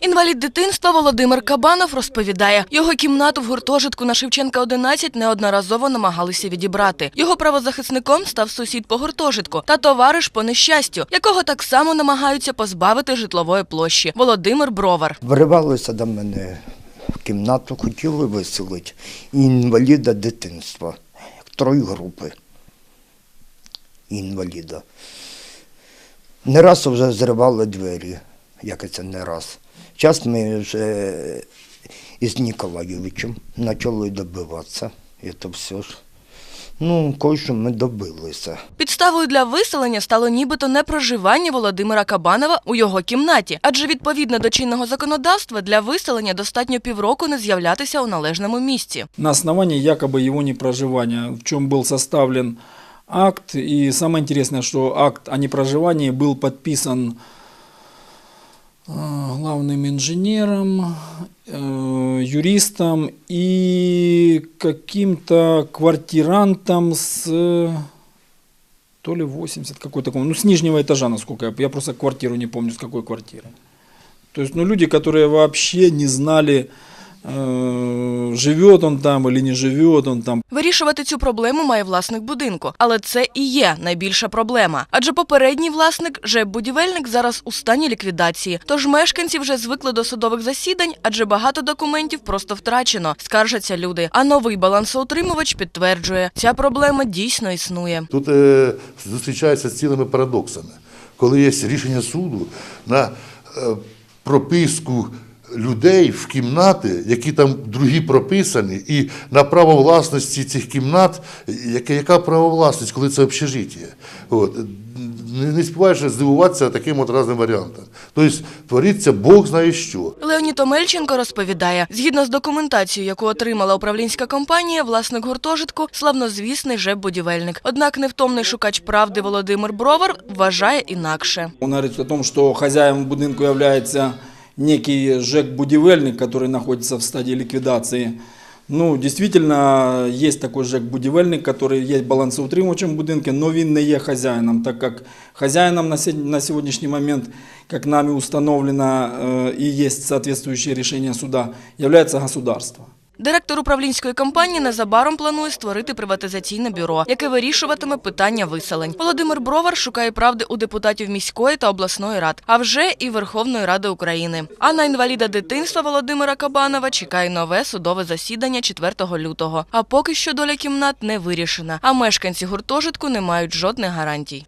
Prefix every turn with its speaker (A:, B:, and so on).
A: Інвалід дитинства Володимир Кабанов розповідає, його кімнату в гуртожитку на Шевченка 11 неодноразово намагалися відібрати. Його правозахисником став сусід по гуртожитку та товариш по нещастю, якого так само намагаються позбавити житлової площі. Володимир Бровар.
B: Вривалися до мене в кімнату, хотіли виселити інваліда дитинства, трої групи інваліда. Не раз вже зривали двері, як це не раз. Час ми вже із Ніколаєвичем почали добиватися. І то все ж. Ну, кое-що ми добилися.
A: Підставою для виселення стало нібито непроживання Володимира Кабанова у його кімнаті, адже відповідно до чинного законодавства для виселення достатньо півроку не з'являтися у належному місці.
C: на основании якобы его непроживания, в чем был составлен акт. И самое интересное, что акт о непроживании был подписан э, Главным инженером, э, юристом и каким-то квартирантом с то ли 80 какой-то, ну с нижнего этажа, насколько я, я просто квартиру не помню, с какой квартиры. То есть, ну люди, которые вообще не знали, э, живет он там или не живет он там.
A: Вирішувати цю проблему має власник будинку, але це і є найбільша проблема. Адже попередній власник, ЖЕБ-будівельник, зараз у стані ліквідації. Тож мешканці вже звикли до судових засідань, адже багато документів просто втрачено, скаржаться люди. А новий балансоутримувач підтверджує, ця проблема дійсно існує.
D: Тут е, зустрічається з цілими парадоксами. Коли є рішення суду на е, прописку людей в кімнати, які там другі прописані, і на право власності цих кімнат, яке, яка право власність, коли це общежиття. От. Не, не співаєш здивуватися таким от разним варіантам. Тобто твориться Бог знає що.
A: Леонід Омельченко розповідає, згідно з документацією, яку отримала управлінська компанія, власник гуртожитку славнозвісний ЖЕБ-будівельник. Однак невтомний шукач правди Володимир Бровар вважає інакше.
C: Он говорит о том, что хозяином будинку является некий ЖЭК-будивельник, который находится в стадии ликвидации. Ну, действительно, есть такой ЖЭК-будивельник, который есть балансоутримувачем в будинке, но він не є хозяином, так как хозяином на се- на сегодняшний момент, как нами установлено э, и есть соответствующее решение суда, является государство.
A: Директор управлінської компанії незабаром планує створити приватизаційне бюро, яке вирішуватиме питання виселень. Володимир Бровар шукає правди у депутатів міської та обласної рад, а вже і Верховної Ради України. А на інваліда дитинства Володимира Кабанова чекає нове судове засідання 4 лютого. А поки що доля кімнат не вирішена, а мешканці гуртожитку не мають жодних гарантій.